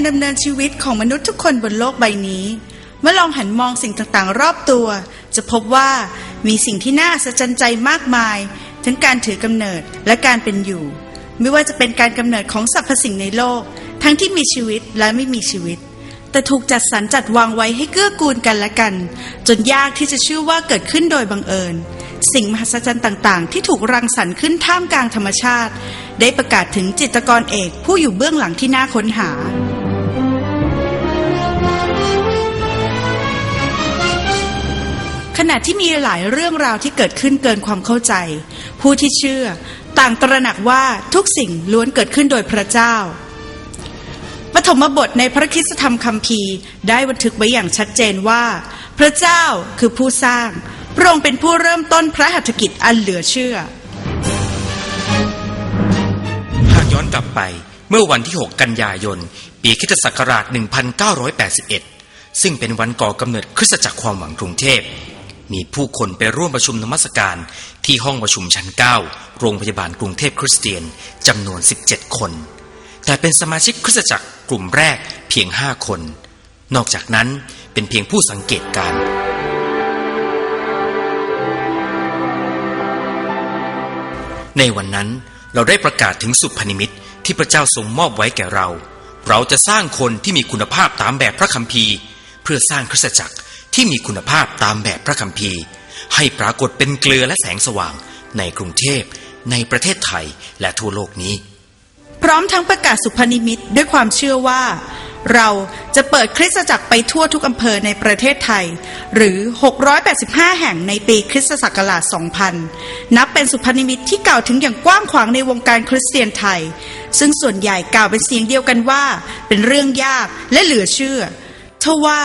การดำเนินชีวิตของมนุษย์ทุกคนบนโลกใบนี้ เมื่อลองหันมองสิ่งต่างๆ รอบตัว จะพบว่ามีสิ่งที่น่าอัศจรรย์ใจมากมาย ทั้งการถือกำเนิดและการเป็นอยู่ ไม่ว่าจะเป็นการกำเนิดของสรรพสิ่งในโลก ทั้งที่มีชีวิตและไม่มีชีวิต แต่ถูกจัดสรรจัดวางไว้ให้เกื้อกูลกันและกัน จนยากที่จะเชื่อว่าเกิดขึ้นโดยบังเอิญสิ่งมหัศจรรย์ต่างๆ ที่ถูกรังสรรค์ขึ้นท่ามกลางธรรมชาติ ได้ประกาศถึงจิตรกรเอกผู้อยู่เบื้องหลังที่น่าค้นหา ขณะที่มีหลายเรื่องราวที่เกิดขึ้นเกินความเข้าใจ ผู้ที่เชื่อ ต่างตระหนักว่าทุกสิ่งล้วนเกิดขึ้นโดยพระเจ้าปฐมบทในพระคิสธรรมคัมภีร์ ได้บันทึกไว้อย่างชัดเจนว่า พระเจ้าคือผู้สร้าง พระองค์เป็นผู้เริ่มต้นพระหัตถกิจอันเหลือเชื่อ หากย้อนกลับไปเมื่อวันที่ 6 กันยายน ปีคริสตศักราช 1981 ซึ่งเป็นวันก่อกำเนิดคริสตจักรความหวังกรุงเทพ มีผู้คนไปร่วมประชุมนมัสการ ที่ห้องประชุมชั้น 9 โรงพยาบาลกรุงเทพคริสเตียนจำนวน 17 คน แต่เป็นสมาชิกคริสตจักรกลุ่มแรกเพียง 5 คน นอกจากนั้นเป็นเพียงผู้สังเกตการณ์ในวันนั้นเราได้ประกาศถึงสุพนิมิตที่พระเจ้าทรงมอบไว้แก่เรา เราจะสร้างคนที่มีคุณภาพตามแบบพระคัมภีร์ เพื่อสร้างคริสตจักร ที่มีคุณภาพตามแบบพระคัมภีร์ ให้ปรากฏเป็นเกลือและแสงสว่างในกรุงเทพ ในประเทศไทยและทั่วโลกนี้ พร้อมทั้งประกาศสุพนิมิตด้วยความเชื่อว่า เราจะเปิดคริสตจักรไปทั่วทุกอำเภอในประเทศไทย หรือ 685 แห่งในปีคริสตศักราช 2000 นับเป็นสุพนิมิตที่กล่าวถึงอย่างกว้างขวางในวงการคริสเตียนไทย ซึ่งส่วนใหญ่กล่าวเป็นเสียงเดียวกันว่า เป็นเรื่องยากและเหลือเชื่อ ทว่า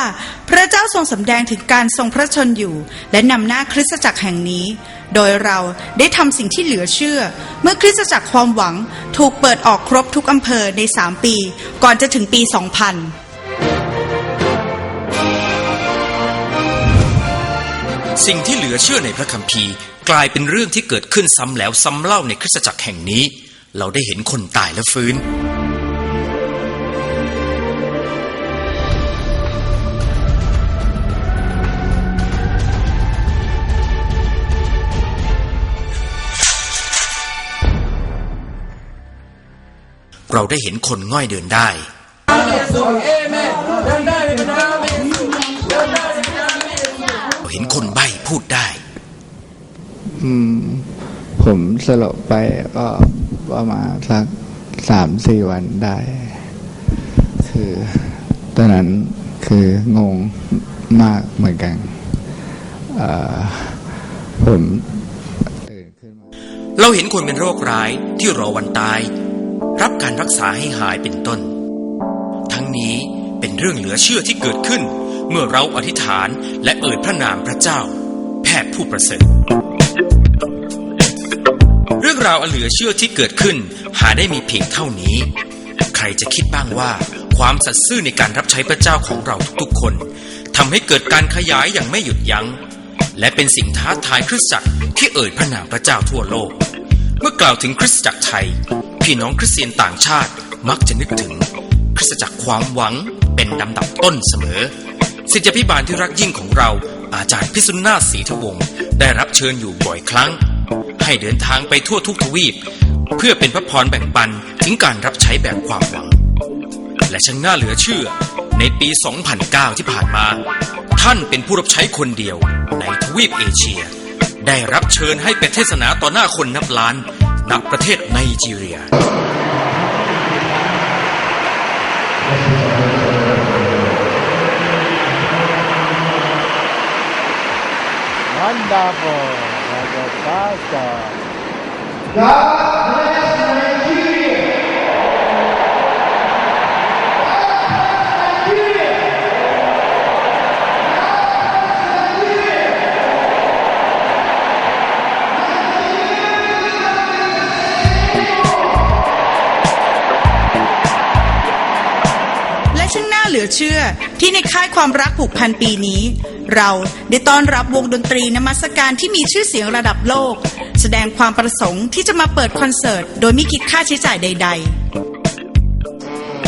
พระเจ้าทรงสำแดงถึงการทรงพระชนอยู่ และนำหน้าคริสตจักรแห่งนี้ โดยเราได้ทำสิ่งที่เหลือเชื่อ เมื่อคริสตจักรความหวังถูกเปิดออกครบทุกอำเภอใน3ปี ก่อนจะถึงปี 2000สิ่งที่เหลือเชื่อในพระคัมภีร์ กลายเป็นเรื่องที่เกิดขึ้นซ้ำแล้วซ้ำเล่าในคริสตจักรแห่งนี้ เราได้เห็นคนตายและฟื้น เราได้เห็นคนง่อยเดินได้เราเห็นคนใบ้พูดได้ อืม ผมสลบไปก็ประมาณสักสามสี่วันได้ คือตอนนั้นคืองงมากเหมือนกันเอ่อผมตื่นขึ้นมาเราเห็นคนเป็นโรคร้ายที่รอวันตาย รับการรักษาให้หายเป็นต้น ทั้งนี้เป็นเรื่องเหลือเชื่อที่เกิดขึ้น เมื่อเราอธิษฐานและเอ่ยพระนามพระเจ้า แพทย์ผู้ประเสริฐเรื่องราวอันเหลือเชื่อที่เกิดขึ้น หาได้มีเพียงเท่านี้ ใครจะคิดบ้างว่าความสัตย์ซื่อในการรับใช้พระเจ้าของเราทุกๆคนทำให้เกิดการขยายอย่างไม่หยุดยัง้ง และเป็นสิ่งท้าทายคริสตจักรที่เอ่ยพระนามพระเจ้าทั่วโลก เมื่อกล่าวถึงคริสตจักรไทย พี่น้องคริสเตียนต่างชาติมักจะนึกถึงคริสตจักรความหวังเป็นลำดับต้นเสมอศิษยาพิบาลที่รักยิ่งของเราอาจารย์พิสุนนาศรีทวงศ์ได้รับเชิญอยู่บ่อยครั้ง ให้เดินทางไปทั่วทุกทวีป เพื่อเป็นพระพรแบ่งปันถึงการรับใช้แบบความหวัง และช่างน่าเหลือเชื่อ ในปี 2009 ที่ผ่านมา ท่านเป็นผู้รับใช้คนเดียวในทวีปเอเชีย ได้รับเชิญให้ไปเทศนาต่อหน้าคนนับล้าน ณประเทศไนจีเรีย Wonderful. Fantastic.. แเชื่อที่ในค่ายความรักผูกพันปีนี้ เราได้ต้อนรับวงดนตรีนมัสการที่มีชื่อเสียงระดับโลก แสดงความประสงค์ที่จะมาเปิดคอนเสิร์ต โดยไม่คิดค่าใช้จ่ายใด ๆ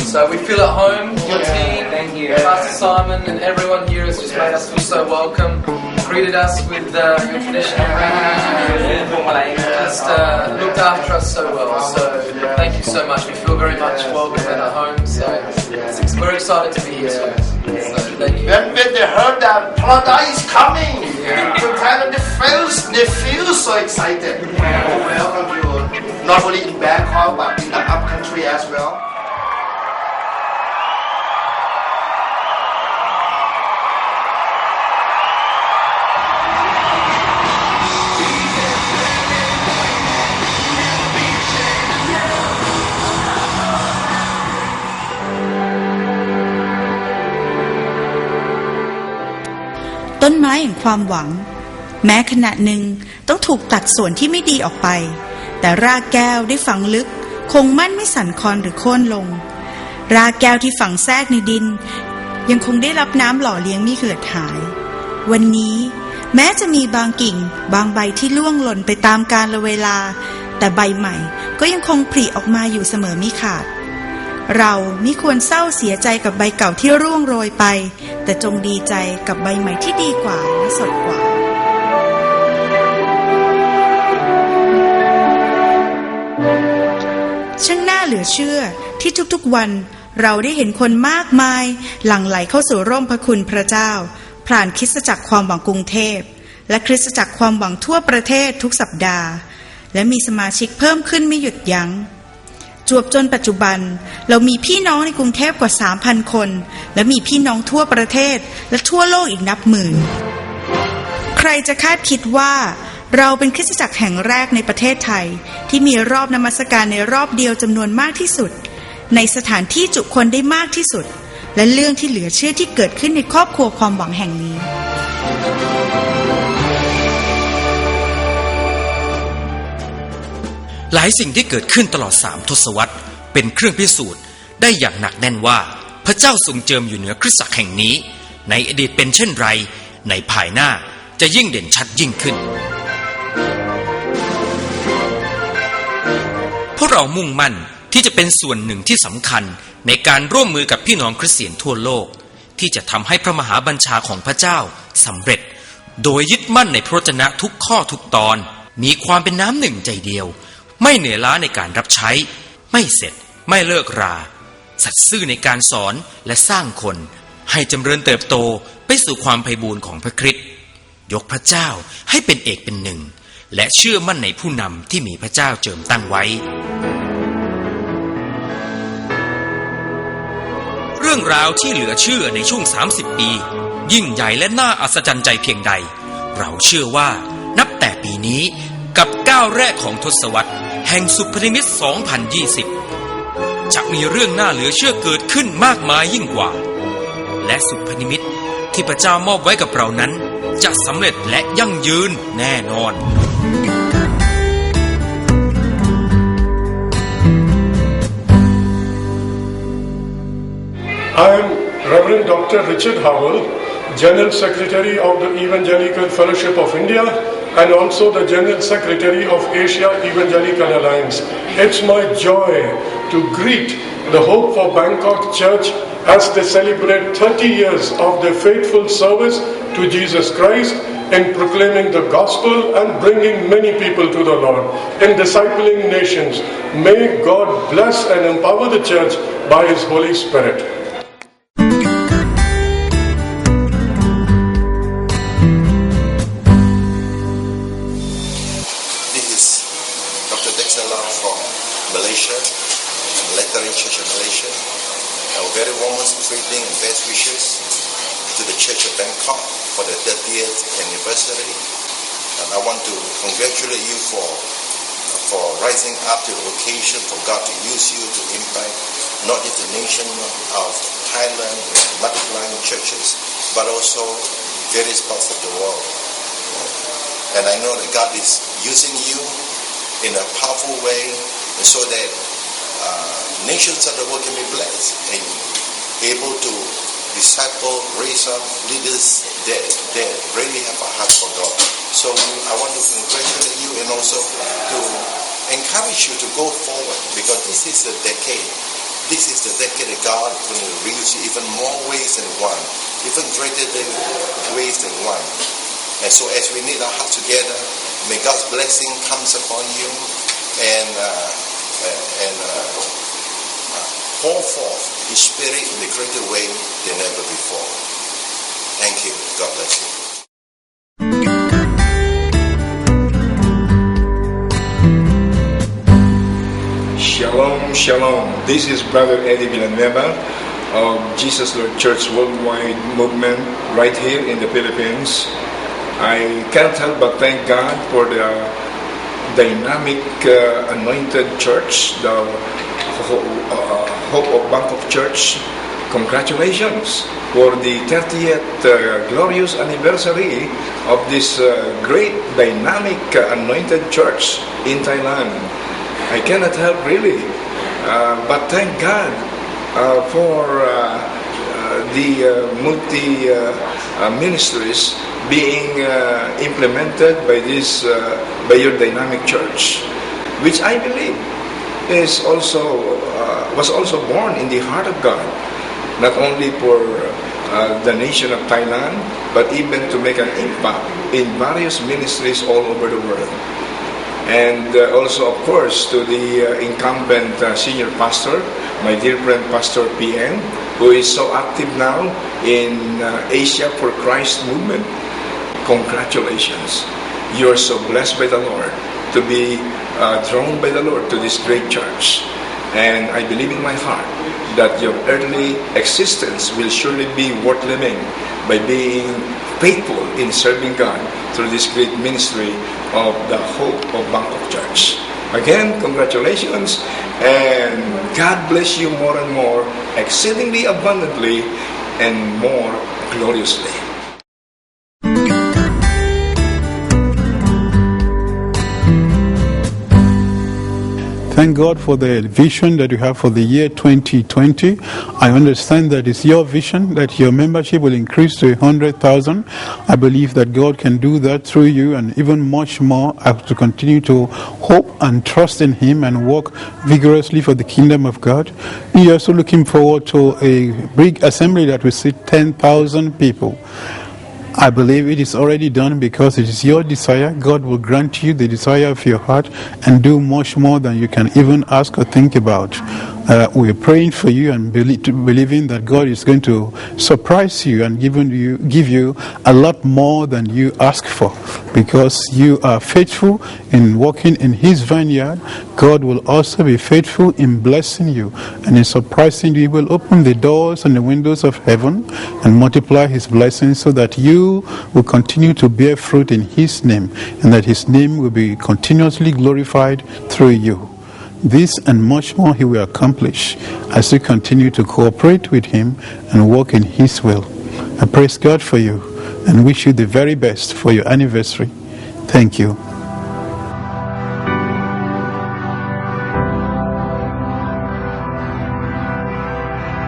So we feel at home. Your team, thank you. Pastor Simon, and everyone here has just made us feel so welcome. Greeted us with uh, your traditional greetings. Just uh, looked after us so well. So thank you so much. We feel very much welcome at our home. So it's- we're excited to be here. So thank you. When, they heard that paradise is coming, to Thailand, they feel, they feel so excited. Oh, welcome you, not ต้นไม้แห่งความหวัง แม้ขณะหนึ่งต้องถูกตัดส่วนที่ไม่ดีออกไป แต่รากแก้วได้ฝังลึก คงมั่นไม่สั่นคลอนหรือโค่นลง รากแก้วที่ฝังแทรกในดิน ยังคงได้รับน้ำหล่อเลี้ยงไม่เหือดหาย วันนี้แม้จะมีบางกิ่ง บางใบที่ล่วงหล่นไปตามกาลเวลา แต่ใบใหม่ก็ยังคงผลิออกมาอยู่เสมอมิขาด เราไม่ควรเศร้าเสียใจกับใบเก่าที่ร่วงโรยไป แต่จงดีใจกับใบใหม่ที่ดีกว่าและสดกว่า ช่างน่าเหลือเชื่อที่ทุกๆวันเราได้เห็นคนมากมาย หลั่งไหลเข้าสู่ร่มพระคุณพระเจ้า ผ่านคริสตจักรความหวังกรุงเทพ และคริสตจักรความหวังทั่วประเทศทุกสัปดาห์ และมีสมาชิกเพิ่มขึ้นไม่หยุดยัง้ง จวบจนปัจจุบัน เรามีพี่น้องในกรุงเทพกว่า 3,000 คน และมีพี่น้องทั่วประเทศและทั่วโลกอีกนับหมื่น ใครจะคาดคิดว่า เราเป็นคริสตจักรแห่งแรกในประเทศไทย ที่มีรอบนมัสการในรอบเดียวจำนวนมากที่สุด ในสถานที่จุคนได้มากที่สุด และเรื่องที่เหลือเชื่อที่เกิดขึ้นในครอบครัวความหวังแห่งนี้ หลายสิ่งที่เกิดขึ้นตลอดสามทศวรรษ เป็นเครื่องพิสูจน์ได้อย่างหนักแน่นว่า พระเจ้าทรงเจิมอยู่เหนือคริสตจักรแห่งนี้ ในอดีตเป็นเช่นไร ในภายหน้าจะยิ่งเด่นชัดยิ่งขึ้น พวกเรามุ่งมั่นที่จะเป็นส่วนหนึ่งที่สำคัญในการร่วมมือกับพี่น้องคริสเตียนทั่วโลก ที่จะทำให้พระมหาบัญชาของพระเจ้าสำเร็จ โดยยึดมั่นในพระวจนะทุกข้อทุกตอน มีความเป็นน้ำหนึ่งใจเดียว ไม่เหนื่อยล้าในการรับใช้ ไม่เสร็จ ไม่เลิกรา สัตย์ซื่อในการสอนและสร้างคน ให้จำเริญเติบโตไปสู่ความไพบูรณ์ของพระคริสต์ยกพระเจ้าให้เป็นเอกเป็นหนึ่ง และเชื่อมั่นในผู้นำที่มีพระเจ้าเจิมตั้งไว้ เรื่องราวที่เหลือเชื่อในช่วง 30 ปี ยิ่งใหญ่และน่าอัศจรรย์ใจเพียงใด เราเชื่อว่านับแต่ปีนี้ กับก้าวแรกของทศวรรษ แห่งสุพนิมิต 2020 จะมีเรื่องน่าเหลือเชื่อเกิดขึ้นมากมายยิ่งกว่า และสุพนิมิตที่พระเจ้ามอบไว้กับเรานั้น จะสำเร็จและยั่งยืนแน่นอน I am Reverend Dr. Richard Howell, General Secretary of the Evangelical Fellowship of India and also the General Secretary of Asia Evangelical Alliance. It's my joy to greet the Hope for Bangkok Church as they celebrate 30 years of their faithful service to Jesus Christ in proclaiming the gospel and bringing many people to the Lord, in discipling nations. May God bless and empower the church by His Holy Spirit. For the 30th anniversary. And I want to congratulate you for for rising up to the occasion for God to use you to impact not just the nation of Thailand with multiplying churches, but also various parts of the world. And I know that God is using you in a powerful way so that uh, nations of the world can be blessed and able to disciple, raise up leaders that, that really have a heart for God. So I want to congratulate you and also to encourage you to go forward because this is a decade this is the decade that God is going to reach you even more ways than one, even greater than ways than one. And so as we knit our heart together, may God's blessing comes upon you and uh, and uh, pour forth His Spirit in a greater way than ever before. Thank you. God bless you. Shalom, shalom. This is Brother Eddie Villanueva of Jesus Lord Church Worldwide Movement right here in the Philippines. I can't help but thank God for the dynamic uh, anointed church, the Hope of Bangkok Church. Congratulations for the 30th uh, glorious anniversary of this uh, great dynamic uh, anointed church in Thailand. I cannot help really, uh, but thank God uh, for uh, uh, the uh, multi uh, uh, ministries being uh, implemented by this uh, by your dynamic church, which I believe is also uh, was also born in the heart of God, not only for uh, the nation of Thailand, but even to make an impact in various ministries all over the world and uh, also, of course, to the uh, incumbent uh, senior pastor, my dear friend Pastor PN, who is so active now in uh, Asia for Christ movement. Congratulations. You are so blessed by the Lord to be uh, drawn by the Lord to this great church. And I believe in my heart that your earthly existence will surely be worth living by being faithful in serving God through this great ministry of the Hope of Bangkok Church. Again, congratulations and God bless you more and more, exceedingly abundantly and more gloriously. Thank God for the vision that you have for the year 2020. I understand that it's your vision that your membership will increase to 100,000. I believe that God can do that through you and even much more I have to continue to hope and trust in Him and work vigorously for the kingdom of God. We are also looking forward to a big assembly that will seat 10,000 people. I believe it is already done because it is your desire. God will grant you the desire of your heart and do much more than you can even ask or think about. Uh, we're praying for you and belie- believing that God is going to surprise you and giving you, give you a lot more than you ask for because you are faithful in walking in His vineyard. God will also be faithful in blessing you and in surprising you. He will open the doors and the windows of heaven and multiply His blessings so that you will continue to bear fruit in His name and that His name will be continuously glorified through you. This and much more He will accomplish as you continue to cooperate with Him and walk in His will. I praise God for you and wish you the very best for your anniversary. Thank you.